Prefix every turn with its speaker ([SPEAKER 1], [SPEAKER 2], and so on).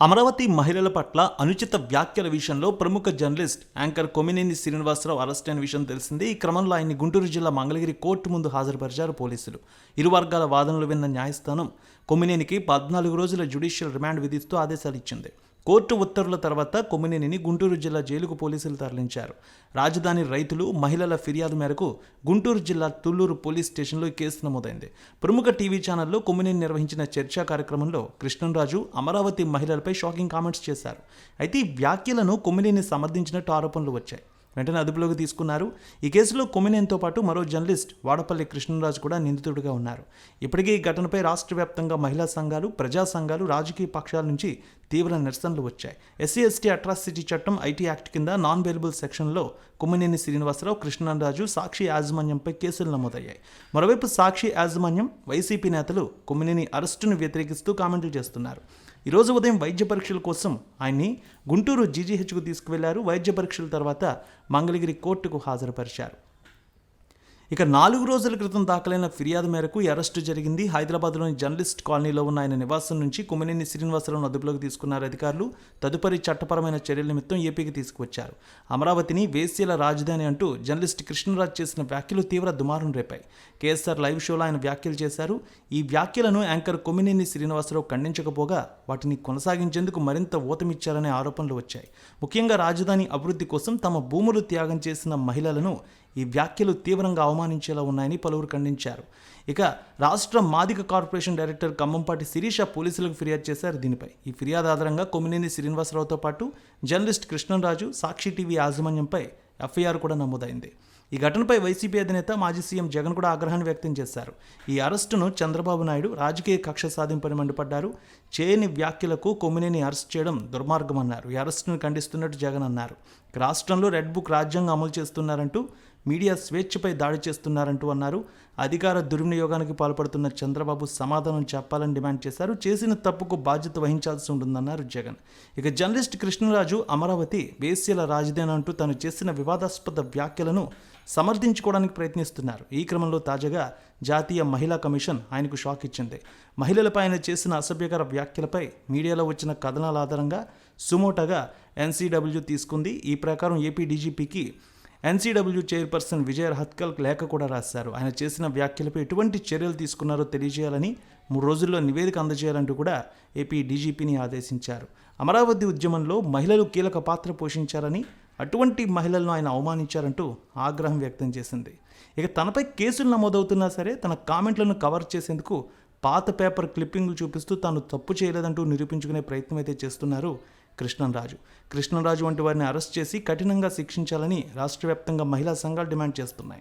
[SPEAKER 1] అమరావతి మహిళల పట్ల అనుచిత వ్యాఖ్యల విషయంలో ప్రముఖ journalist anchor Kommineni Srinivasarao arrest అయిన విషయం తెలిసింది. ఈ క్రమంలో ఆయన్ని గుంటూరు జిల్లా మంగళగిరి కోర్టు ముందు హాజరుపరిచారు పోలీసులు. ఇరు వర్గాల వాదనలు విన్న న్యాయస్థానం కొమినేనికి పద్నాలుగు రోజుల జ్యుడిషియల్ రిమాండ్ విధిస్తూ ఆదేశాలు ఇచ్చింది. కోర్టు ఉత్తర్వుల తర్వాత కొమ్మినేనిని గుంటూరు జిల్లా జైలుకు పోలీసులు తరలించారు. రాజధాని రైతులు మహిళల ఫిర్యాదు మేరకు గుంటూరు జిల్లా తుళ్ళూరు పోలీస్ స్టేషన్లో కేసు నమోదైంది. ప్రముఖ టీవీ ఛానల్లో కొమ్మినేని నిర్వహించిన చర్చా కార్యక్రమంలో కృష్ణంరాజు అమరావతి మహిళలపై షాకింగ్ కామెంట్స్ చేశారు. అయితే ఈ వ్యాఖ్యలను కొమ్మినేని సమర్థించినట్టు ఆరోపణలు వచ్చాయి. వెంటనే అదుపులోకి తీసుకున్నారు. ఈ కేసులో కొమినేన్తో పాటు మరో జర్నలిస్ట్ వాడపల్లి కృష్ణరాజు కూడా నిందితుడిగా ఉన్నారు. ఇప్పటికే ఈ ఘటనపై రాష్ట్ర వ్యాప్తంగా మహిళా సంఘాలు ప్రజా సంఘాలు రాజకీయ పక్షాల నుంచి తీవ్ర నిరసనలు వచ్చాయి. ఎస్సీ ఎస్టీ అట్రాసిటీ చట్టం ఐటీ యాక్ట్ కింద నాన్ వేలబుల్ సెక్షన్లో కుమ్మినేని శ్రీనివాసరావు కృష్ణరాజు సాక్షి యాజమాన్యంపై కేసులు నమోదయ్యాయి. మరోవైపు సాక్షి యాజమాన్యం వైసీపీ నేతలు కుమ్మినేని అరెస్టును వ్యతిరేకిస్తూ కామెంట్లు చేస్తున్నారు. ఈరోజు ఉదయం వైద్య పరీక్షల కోసం ఆయన్ని గుంటూరు జీజీహెచ్కు తీసుకువెళ్ళారు. వైద్య పరీక్షల తర్వాత మంగళగిరి కోర్టుకు హాజరుపరిచారు. ఇక నాలుగు రోజుల క్రితం దాఖలైన ఫిర్యాదు మేరకు అరెస్టు జరిగింది. హైదరాబాద్లోని జర్నలిస్ట్ కాలనీలో ఉన్న ఆయన నివాసం నుంచి కుమినేని శ్రీనివాసరావును అదుపులోకి తీసుకున్నారు అధికారులు. తదుపరి చట్టపరమైన చర్యల నిమిత్తం ఏపీకి తీసుకువచ్చారు. అమరావతిని వేశ్యల రాజధాని అంటూ జర్నలిస్ట్ కృష్ణరాజ్ చేసిన వ్యాఖ్యలు తీవ్ర దుమారం రేపాయి. కేఎస్ఆర్ లైవ్ షోలో ఆయన వ్యాఖ్యలు చేశారు. ఈ వ్యాఖ్యలను యాంకర్ కొమ్మినేని శ్రీనివాసరావు ఖండించకపోగా వాటిని కొనసాగించేందుకు మరింత ఊతమిచ్చారనే ఆరోపణలు వచ్చాయి. ముఖ్యంగా రాజధాని అభివృద్ధి కోసం తమ భూములు త్యాగం చేసిన మహిళలను ఈ వ్యాఖ్యలు తీవ్రంగా అవమానించేలా ఉన్నాయని పలువురు ఖండించారు. ఇక రాష్ట్ర మాదిక కార్పొరేషన్ డైరెక్టర్ ఖమ్మంపాటి శిరీష పోలీసులకు ఫిర్యాదు చేశారు దీనిపై. ఈ ఫిర్యాదు ఆధారంగా కొమ్మినేని శ్రీనివాసరావుతో పాటు జర్నలిస్ట్ కృష్ణరాజు సాక్షి టీవీ యాజమాన్యంపై ఎఫ్ఐఆర్ కూడా నమోదైంది. ఈ ఘటనపై వైసీపీ అధినేత మాజీ సీఎం జగన్ కూడా ఆగ్రహాన్ని వ్యక్తం చేశారు. ఈ అరెస్టును చంద్రబాబు నాయుడు రాజకీయ కక్ష సాధింపని మండిపడ్డారు. చేయని వ్యాఖ్యలకు కొమ్మినేని అరెస్ట్ చేయడం దుర్మార్గమన్నారు. ఈ అరెస్టును ఖండిస్తున్నట్టు జగన్ అన్నారు. రాష్ట్రంలో రెడ్ బుక్ రాజ్యాంగం అమలు చేస్తున్నారంటూ మీడియా స్వేచ్ఛపై దాడి చేస్తున్నారంటూ అన్నారు. అధికార దుర్వినియోగానికి పాల్పడుతున్న చంద్రబాబు సమాధానం చెప్పాలని డిమాండ్ చేశారు. చేసిన తప్పుకు బాధ్యత వహించాల్సి ఉంటుందన్నారు జగన్. ఇక జర్నలిస్ట్ కృష్ణరాజు అమరావతి వేశ్యల రాజధాని అంటూ తను చేసిన వివాదాస్పద వ్యాఖ్యలను సమర్థించుకోవడానికి ప్రయత్నిస్తున్నారు. ఈ క్రమంలో తాజాగా జాతీయ మహిళా కమిషన్ ఆయనకు షాక్ ఇచ్చింది. మహిళలపై ఆయన చేసిన అసభ్యకర వ్యాఖ్యలపై మీడియాలో వచ్చిన కథనాల ఆధారంగా సుమోటగా ఎన్సీడబ్ల్యూ తీసుకుంది. ఈ ప్రకారం ఏపీ డీజీపీకి ఎన్సీడబ్ల్యూ చైర్పర్సన్ విజయ హత్కల్ లేఖ కూడా రాశారు. ఆయన చేసిన వ్యాఖ్యలపై ఎటువంటి చర్యలు తీసుకున్నారో తెలియజేయాలని మూడు రోజుల్లో నివేదిక అందజేయాలంటూ కూడా ఏపీ డీజీపీని ఆదేశించారు. అమరావతి ఉద్యమంలో మహిళలు కీలక పాత్ర పోషించారని అటువంటి మహిళలను ఆయన అవమానించారంటూ ఆగ్రహం వ్యక్తం చేసింది. ఇక తనపై కేసులు నమోదవుతున్నా సరే తన కామెంట్లను కవర్ చేసేందుకు పాత పేపర్ క్లిప్పింగ్లు చూపిస్తూ తాను తప్పు చేయలేదంటూ నిరూపించుకునే ప్రయత్నం అయితే చేస్తున్నారు కృష్ణంరాజు. కృష్ణంరాజు వంటి వారిని అరెస్ట్ చేసి కఠినంగా శిక్షించాలని రాష్ట్ర వ్యాప్తంగా మహిళా సంఘాలు డిమాండ్ చేస్తున్నాయి.